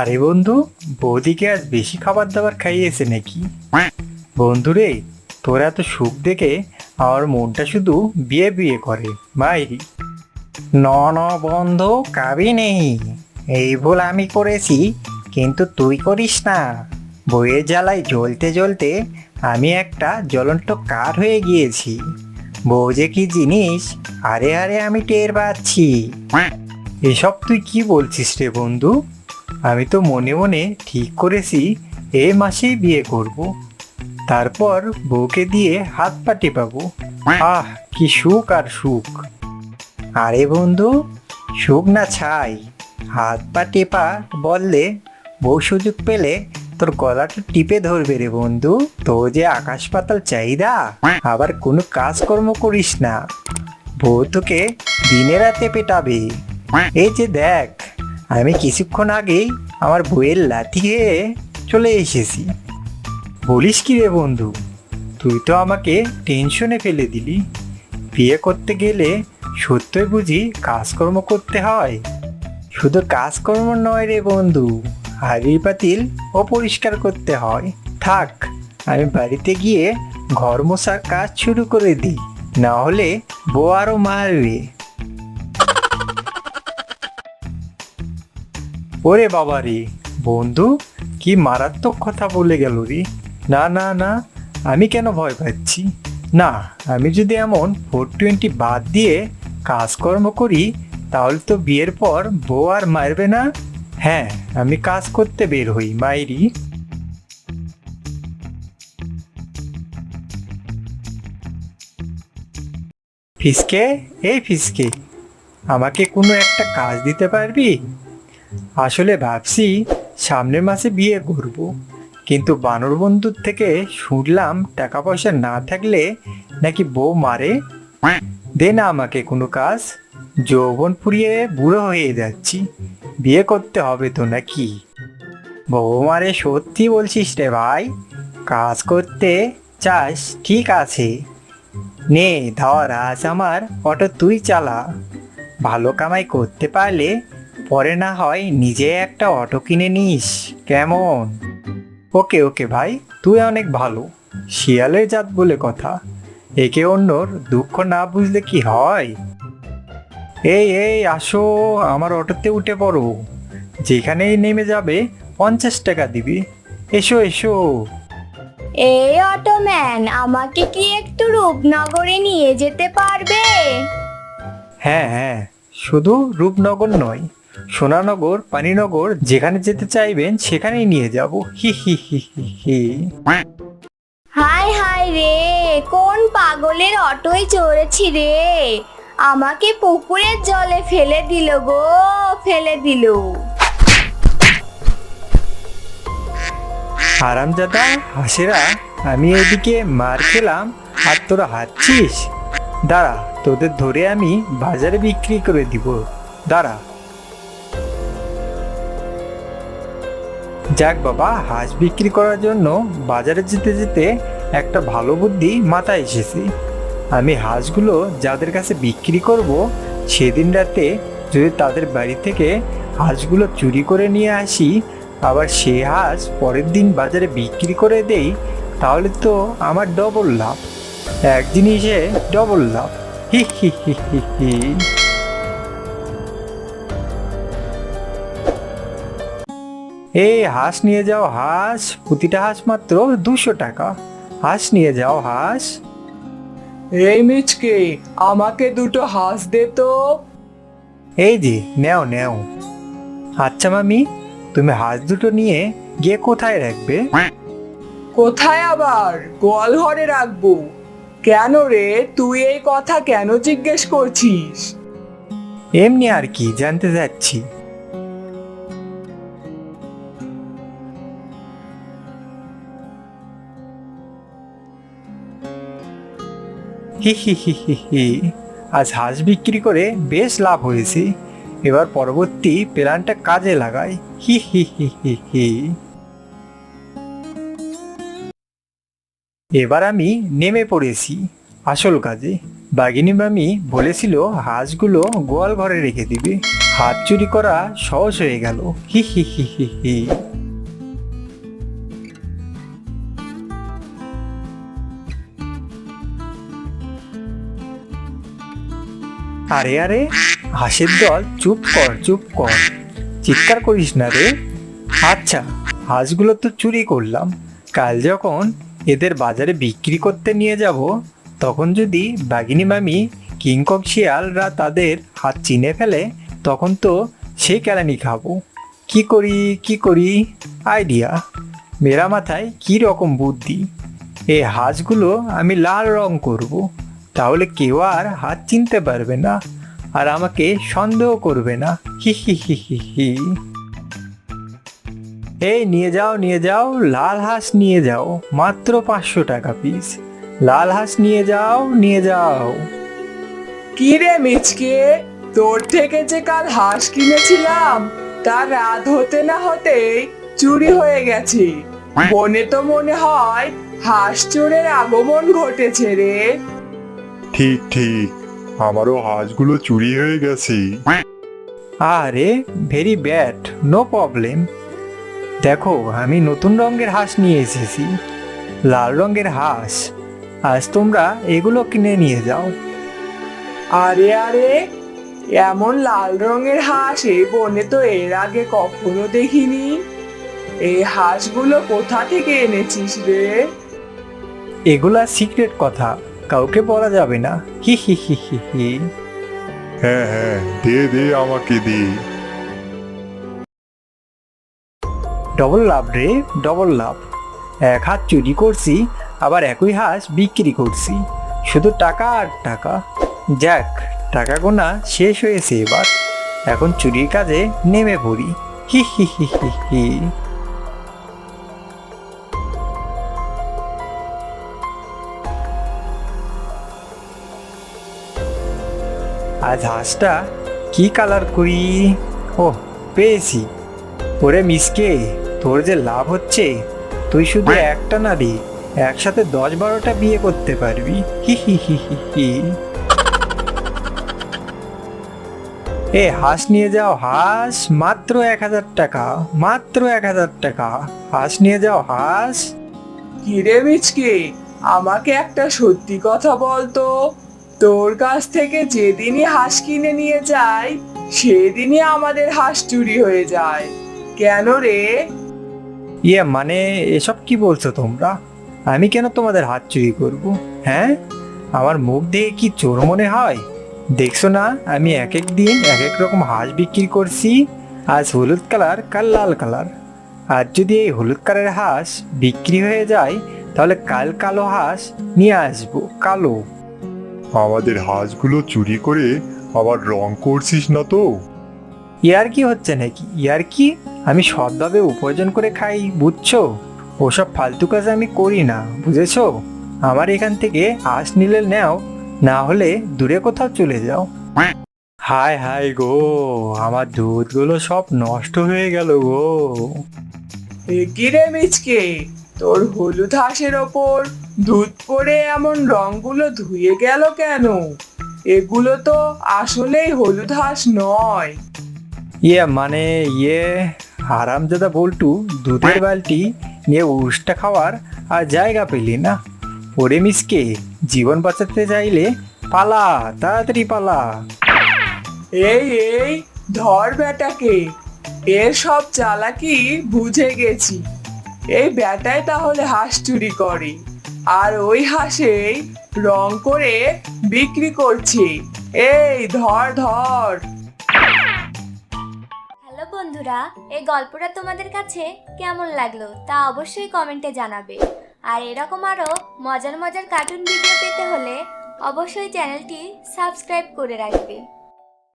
আরে বন্ধু, বৌদিকে আজ বেশি খাবার দাবার খাইয়েছে নাকি? বন্ধুরে, তোরা তো সুখ দেখে আমার মনটা শুধু বিয়ে বিয়ে করে, মাইরি। ন ন, বন্ধু, কাবি নেই। এই ভুল আমি করেছি, কিন্তু তুই করিস না। বইয়ের জ্বালায় জ্বলতে জ্বলতে আমি একটা জ্বলন্ত কাঠ হয়ে গিয়েছি। বউ যে কি জিনিস, আরে আরে আমি টের পাচ্ছি। এসব তুই কি বলছিস রে বন্ধু? আমি তো মনে মনে ঠিক করেছি, এ মাসেই বিয়ে করব। তারপর বউকে দিয়ে হাত পা টেপাবো আহ, কি সুখ আর সুখ। আরে বন্ধু, সুখ না ছাই। হাত পা টেপা বললে, বউ সুযোগ পেলে তোর গলাটা টিপে ধরবে রে বন্ধু। তো যে আকাশ পাতাল চাহিদা, আবার কোনো কাজকর্ম করিস না। বউ তোকে দিনে রাতে পেটাবে। এই যে দেখ আমি কিছুক্ষণ আগেই আমার বইয়ের লাথি খেয়ে চলে এসেছি। বলিস কি রে বন্ধু, তুই তো আমাকে টেনশনে ফেলে দিলি। বিয়ে করতে গেলে সত্যই বুঝি কাজকর্ম করতে হয়। শুধু কাজকর্ম নয় রে বন্ধু হাড়ি পাতিল ও পরিষ্কার করতে হয়। থাক, আমি বাড়িতে গিয়ে ঘর মোছার কাজ শুরু করে দিই, না হলে বউ আরও মারবে। ওরে বাবা রে। বন্ধু, কি মারাত্মক কথা বলে গেল রে। না না না, আমি কেন ভয় পাচ্ছি? না, আমি যদি এমন ফোর টোয়েন্টি বাদ দিয়ে কাজকর্ম করি, তাহলে তো বিয়ের পর বউ আর মারবে না? হ্যাঁ আমি কাজ করতে বের হই, মাইরি। ফিসকে? এই ফিসকে, আমাকে কোনো একটা কাজ দিতে পারবি? আসলে ভাবছি সামনের মাসে বিয়ে করব, কিন্তু বানর বন্ধুর থেকে শুনলাম টাকা পয়সা না থাকলে নাকি বউ মারে। দে না আমাকে কোনো কাজ, যৌবন ফুরিয়ে বুড়ো হয়ে যাচ্ছি, বিয়ে করতে হবে তো নাকি? বউ মারে সত্যি বলছিস রে ভাই, কাজ করতে চাস, ঠিক আছে। নে, ধর, আজ আমার অটো তুই চালা, ভালো কামাই করতে পারলে পরে না হয় নিজে একটা অটো কিনে নিস কেমন? ওকে ওকে ভাই তুই অনেক ভালো শিয়ালের জাত বলে কথা একে অন্যর দুঃখ না বুঝলে কি হয়? এই এই আসো আমার অটোতে উঠে পড়ো যেখানেই নেমে যাবে পঞ্চাশ টাকা দিবি এসো এসো। এই অটোম্যান আমাকে কি একটু রূপনগরে নিয়ে যেতে পারবে? হ্যাঁ হ্যাঁ শুধু রূপনগর নয় সোনানগর পানিনগর যেখানে যেতে চাইবেন সেখানেই নিয়ে যাব। হি হি হি হি হি। হাই হাই রে কোন পাগলের অটোয় চড়েছি রে? আমাকে পুকুরের জলে ফেলে দিল গো ফেলে দিল। হারামজাদা হাসেরা আমি এদিকে মার খেলাম আর তোরা হাঁটছিস? দাঁড়া তোদের ধরে আমি বাজারে বিক্রি করে দিব। দাঁড়া। যাক বাবা, হাঁস বিক্রি করার জন্য বাজারে যেতে যেতে একটা ভালো বুদ্ধি মাথায় এসেছে। আমি হাঁসগুলো যাদের কাছে বিক্রি করব, সেদিন রাতে যদি তাদের বাড়ি থেকে হাঁসগুলো চুরি করে নিয়ে আসি, আবার সে হাঁস পরের দিন বাজারে বিক্রি করে দেই, তাহলে তো আমার ডবল লাভ। এক জিনিসে ডবল লাভ। হি হি হি হি হি। এই হাঁস নিয়ে যাও হাঁস প্রতিটা হাঁস মাত্র দুশো টাকা। হাঁস নিয়ে যাও হাঁস। এই মিচকে আমাকে দুটো হাঁস দে তো। এই যে নেও নেও। আচ্ছা মামি তুমি হাঁস দুটো নিয়ে গিয়ে কোথায় রাখবে? কোথায় আবার? গোয়াল ঘরে রাখব। কেন রে তুই এই কথা কেন জিজ্ঞেস করছিস? এমনি আর কি জানতে যাচ্ছি হি হি হি হি হি। আজ হাঁস বিক্রি করে বেশ লাভ হয়েছে। এবার পরবর্তী প্ল্যানটা কাজে লাগাই। হি হি হি হি হি। এবার আমি নেমে পড়েছি আসল কাজে। বাগিনী মামি বলেছিল, হাঁসগুলো গোয়াল ঘরে রেখে দিবে। হাত চুরি করা সহজ হয়ে গেল। হি হি হি হি হি। আরে আরে, হাঁসের দল, চুপ কর চুপ কর। চিৎকার করিস না রে। আচ্ছা হাঁসগুলো তো চুরি করলাম। কাল যখন এদের বাজারে বিক্রি করতে নিয়ে যাব, তখন যদি বাগিনী মামি কিংকক শিয়ালরা তাদের হাত চিনে ফেলে, তখন তো সেই কেলানি খাব। কি করি কি করি? আইডিয়া। মেরা মাথায় কি রকম বুদ্ধি? এই হাঁসগুলো আমি লাল রং করব। তাহলে কেউ আর হাত চিনতে পারবে না, আর আমাকে সন্দেহ করবে না। হি হি হি হি হি এই নিয়ে যাও নিয়ে যাও, লাল হাঁস নিয়ে যাও, মাত্র পাঁচশো টাকা পিস লাল হাঁস নিয়ে যাও নিয়ে যাও। কি রে মিচকে, তোর থেকে যে কাল হাঁস কিনেছিলাম, তার রাত হতে না হতেই চুরি হয়ে গেছে। বনে তো মনে হয় হাঁস চোরের আগমন ঘটেছে রে। ঠিক ঠিক। আমারও হাঁসগুলো চুরি হয়ে গেছে। আরে ভেরি ব্যাড নো প্রবলেম। দেখো আমি নতুন রঙের হাঁস নিয়ে এসেছি। লাল রঙের হাঁস। আজ তোমরা এগুলো কিনে নিয়ে যাও। আরে আরে এমন লাল রঙের হাঁস এই বনে তো এর আগে কখনো দেখিনি। এই হাঁসগুলো কোথা থেকে এনেছিস রে? এগুলা সিক্রেট কথা। কাউকে বলা যাবে না। হি হি হি হি হি। হ্যাঁ হ্যাঁ দে দে আমাকে দে ডবল লাভ রে ডবল লাভ এক হাত চুরি করছি আবার একই হাঁস বিক্রি করছি। শুধু টাকা আর টাকা। যাক টাকা গোনা শেষ হয়েছে এবার। এখন চুরির কাজে নেমে পড়ি। হি হি হি হি হি। আজ হাঁসটা কি কালার করি? ও পেয়েছি। ওরে মিসকে তোর যে লাভ হচ্ছে তুই শুধু একটা না দি একসাথে দশ বারোটা বিয়ে করতে পারবি। হি হি হি হি হি। এ হাঁস নিয়ে যাও হাঁস। মাত্র এক হাজার টাকা মাত্র এক হাজার টাকা। হাঁস নিয়ে যাও হাঁস। কিরে মিচকে আমাকে একটা সত্যি কথা বলতো তোর কাছ থেকে যেদিনই হাঁস কিনে নিয়ে যাই, সেদিনই আমাদের হাঁস চুরি হয়ে যায়। কেন রে? ইয়ে মানে এসব কি বলছো তোমরা? আমি কেন তোমাদের হাত চুরি করব হ্যাঁ? আমার মুখ দেখে কি চোর মনে হয়? দেখছ না, আমি এক এক দিন এক এক রকম হাঁস বিক্রি করছি, আজ হলুদ কালার কাল লাল কালার। আর যদি এই হলুদ কালারের হাঁস বিক্রি হয়ে যায়, তাহলে কাল কালো হাঁস নিয়ে আসব, কালো। আমাদের হাঁসগুলো চুরি করে আবার রং করছিস না তো? ইয়ার কি হচ্ছে নাকি? ইয়ার কি? আমি সৎভাবে উপার্জন করে খাই বুঝছ? ওসব ফালতু কাজ আমি করি না বুঝেছ? আমার এখান থেকে আঁশ নিলে নাও না হলে দূরে কোথাও চলে যাও। হায় হায় গো আমার দুধগুলো সব নষ্ট হয়ে গেল গো। এ কি রে মিচকে? তোর হলুদ হাঁসের ওপর দুধ পড়ে এমন রংগুলো ধুয়ে গেল কেন? এগুলো তো আসলেই হলুদ হাঁস নয়। ইয়ে মানে ইয়ে হারামজাদা বল্টু দুধের বালতি নিয়ে উষ্টা খাওয়ার আর জায়গা পেলি না। ওরে মিসকে জীবন বাঁচাতে চাইলে পালা তাড়াতাড়ি পালা। এই এই ধর বেটাকে এর সব চালাকি বুঝে গেছি। এই বেটাই তাহলে হাঁস চুরি করে। আর ওই হাঁসেই রং করে বিক্রি করছে। এই ধর ধর। হ্যালো বন্ধুরা, এই গল্পটা তোমাদের কাছে কেমন লাগল তা অবশ্যই কমেন্টে জানাবে। আর এরকম আরও মজার মজার কার্টুন ভিডিও পেতে হলে অবশ্যই চ্যানেলটি সাবস্ক্রাইব করে রাখবে।